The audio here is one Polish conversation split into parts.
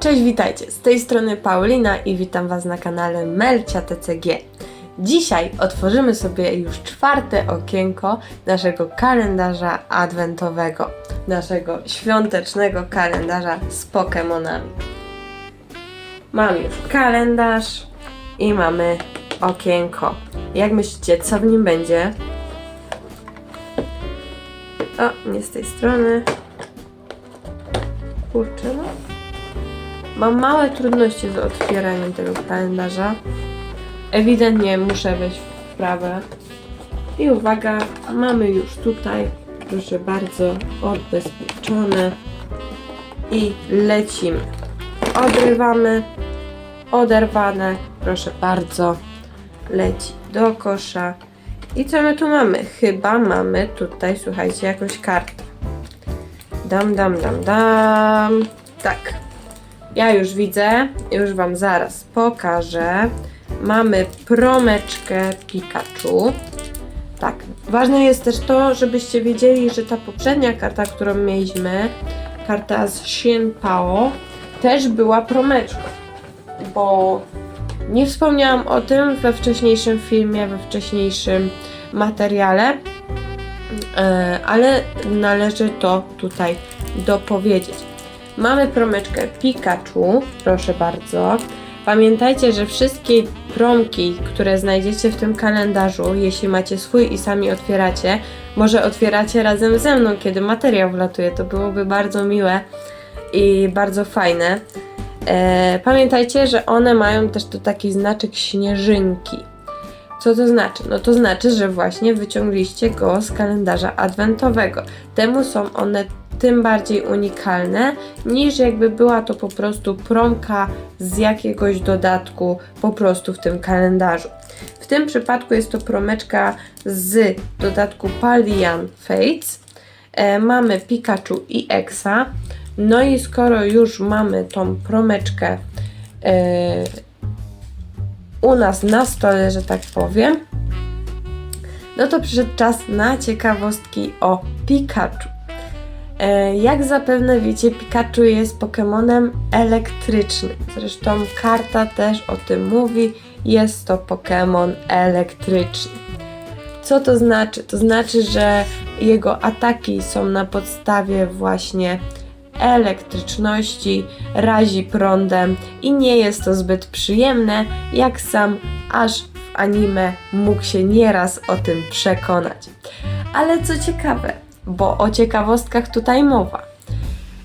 Cześć, witajcie. Z tej strony Paulina i witam Was na kanale Melcia TCG. Dzisiaj otworzymy sobie już czwarte okienko naszego kalendarza adwentowego, naszego świątecznego kalendarza z Pokemonami. Mamy już kalendarz i mamy okienko. Jak myślicie, co w nim będzie? O, nie z tej strony. Kurczę, no. Mam małe trudności z otwieraniem tego kalendarza. Ewidentnie muszę wejść w wprawę. I uwaga, mamy już tutaj, proszę bardzo, odbezpieczone. I lecimy. Odrywamy, oderwane, proszę bardzo, leci do kosza. I co my tu mamy? Chyba mamy tutaj, słuchajcie, jakąś kartę. Dam, dam, dam, dam. Tak. Ja już widzę, już Wam zaraz pokażę. Mamy promeczkę Pikachu. Tak, ważne jest też to, żebyście wiedzieli, że ta poprzednia karta, którą mieliśmy, karta z Shin Pao, też była promeczką. Bo nie wspomniałam o tym we wcześniejszym filmie, we wcześniejszym materiale, e, ale należy to tutaj dopowiedzieć. Mamy promeczkę Pikachu, proszę bardzo. Pamiętajcie, że wszystkie promki, które znajdziecie w tym kalendarzu, jeśli macie swój i sami otwieracie, może otwieracie razem ze mną, kiedy materiał wlatuje. To byłoby bardzo miłe i bardzo fajne. E, pamiętajcie, że one mają też tu taki znaczek śnieżynki. Co to znaczy? No to znaczy, że właśnie wyciągliście go z kalendarza adwentowego. Temu są one tym bardziej unikalne, niż jakby była to po prostu promka z jakiegoś dodatku po prostu w tym kalendarzu. W tym przypadku jest to promeczka z dodatku Paldian Fates. E, mamy Pikachu i Exa. No i skoro już mamy tą promeczkę e, u nas na stole, że tak powiem, no to przyszedł czas na ciekawostki o Pikachu. E, Jak zapewne wiecie, Pikachu jest Pokemonem elektrycznym. Zresztą karta też o tym mówi. Jest to Pokemon elektryczny. Co to znaczy? To znaczy, że jego ataki są na podstawie właśnie elektryczności, razi prądem i nie jest to zbyt przyjemne, jak sam aż w anime mógł się nieraz o tym przekonać. Ale co ciekawe, bo o ciekawostkach tutaj mowa.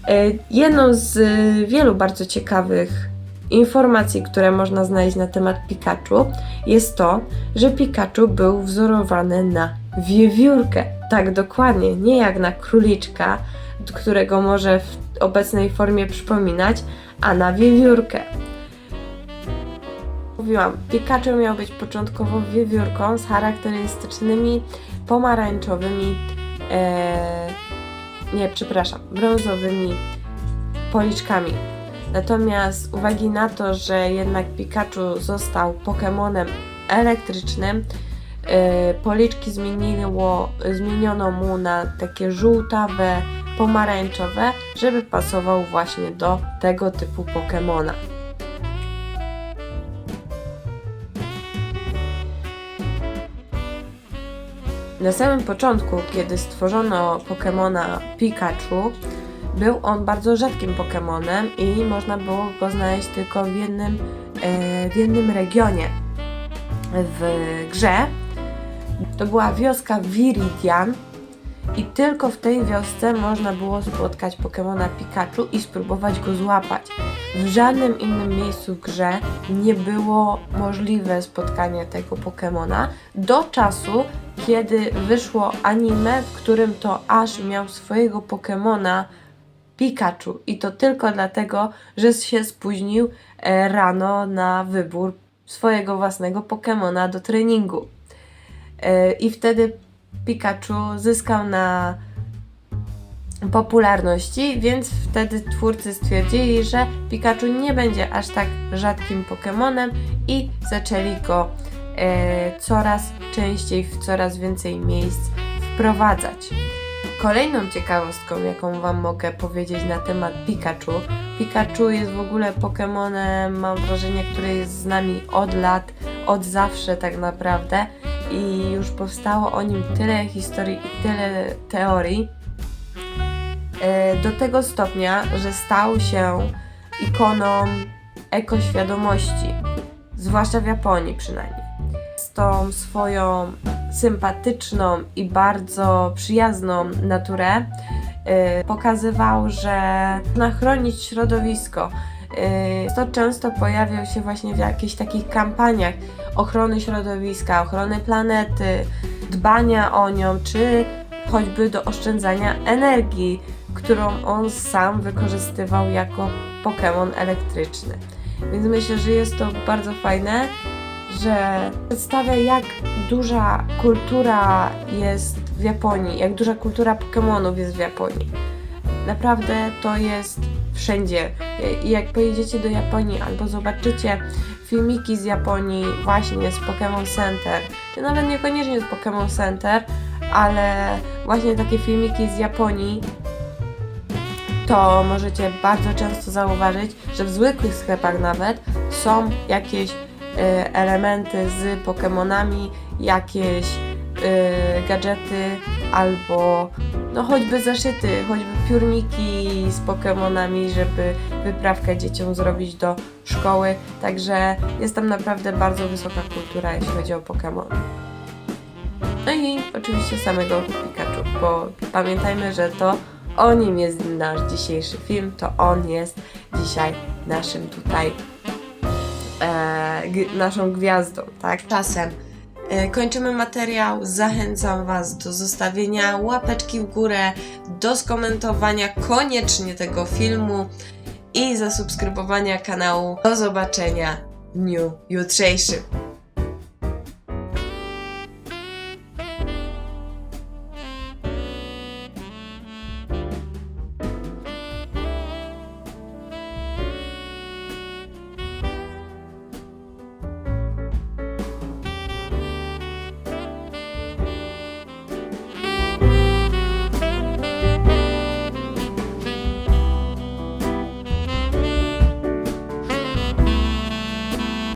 E, Jedną z y, wielu bardzo ciekawych informacji, które można znaleźć na temat Pikachu, jest to, że Pikachu był wzorowany na wiewiórkę. Tak dokładnie, nie jak na króliczka, którego może w obecnej formie przypominać, a na wiewiórkę. Mówiłam, Pikachu miał być początkowo wiewiórką z charakterystycznymi pomarańczowymi e, nie, przepraszam, brązowymi policzkami. Natomiast z uwagi na to, że jednak Pikachu został Pokemonem elektrycznym, e, policzki zmieniło, zmieniono mu na takie żółtawe, pomarańczowe, żeby pasował właśnie do tego typu Pokemona. Na samym początku, kiedy stworzono Pokemona Pikachu, był on bardzo rzadkim Pokemonem i można było go znaleźć tylko w jednym, e, w jednym regionie w grze. To była wioska Viridian i tylko w tej wiosce można było spotkać Pokemona Pikachu i spróbować go złapać. W żadnym innym miejscu w grze nie było możliwe spotkanie tego Pokemona do czasu, kiedy wyszło anime, w którym to Ash miał swojego Pokemona Pikachu i to tylko dlatego, że się spóźnił e, rano na wybór swojego własnego Pokemona do treningu. E, I wtedy Pikachu zyskał na popularności, więc wtedy twórcy stwierdzili, że Pikachu nie będzie aż tak rzadkim Pokemonem i zaczęli go coraz częściej w coraz więcej miejsc wprowadzać. Kolejną ciekawostką, jaką Wam mogę powiedzieć na temat Pikachu. Pikachu jest w ogóle Pokemonem, mam wrażenie, który jest z nami od lat, od zawsze tak naprawdę. I już powstało o nim tyle historii i tyle teorii. E, Do tego stopnia, że stał się ikoną ekoświadomości, zwłaszcza w Japonii przynajmniej. Tą swoją sympatyczną i bardzo przyjazną naturę y, pokazywał, że można chronić środowisko. Y, to często pojawiał się właśnie w jakichś takich kampaniach ochrony środowiska, ochrony planety, dbania o nią, czy choćby do oszczędzania energii, którą on sam wykorzystywał jako Pokémon elektryczny. Więc myślę, że jest to bardzo fajne, że przedstawia jak duża kultura jest w Japonii, jak duża kultura Pokémonów jest w Japonii. Naprawdę to jest wszędzie. I jak pojedziecie do Japonii albo zobaczycie filmiki z Japonii właśnie z Pokémon Center, to nawet niekoniecznie z Pokémon Center, ale właśnie takie filmiki z Japonii, to możecie bardzo często zauważyć, że w zwykłych sklepach nawet są jakieś elementy z Pokemonami, jakieś y, gadżety albo no choćby zaszyty, choćby piórniki z Pokemonami, żeby wyprawkę dzieciom zrobić do szkoły. Także jest tam naprawdę bardzo wysoka kultura, jeśli chodzi o Pokemon. No i oczywiście samego Pikachu, bo pamiętajmy, że to o nim jest nasz dzisiejszy film, to on jest dzisiaj naszym tutaj e, naszą gwiazdą, tak? Czasem e, kończymy materiał. Zachęcam Was do zostawienia łapeczki w górę, do skomentowania koniecznie tego filmu i zasubskrybowania kanału. Do zobaczenia w dniu jutrzejszym.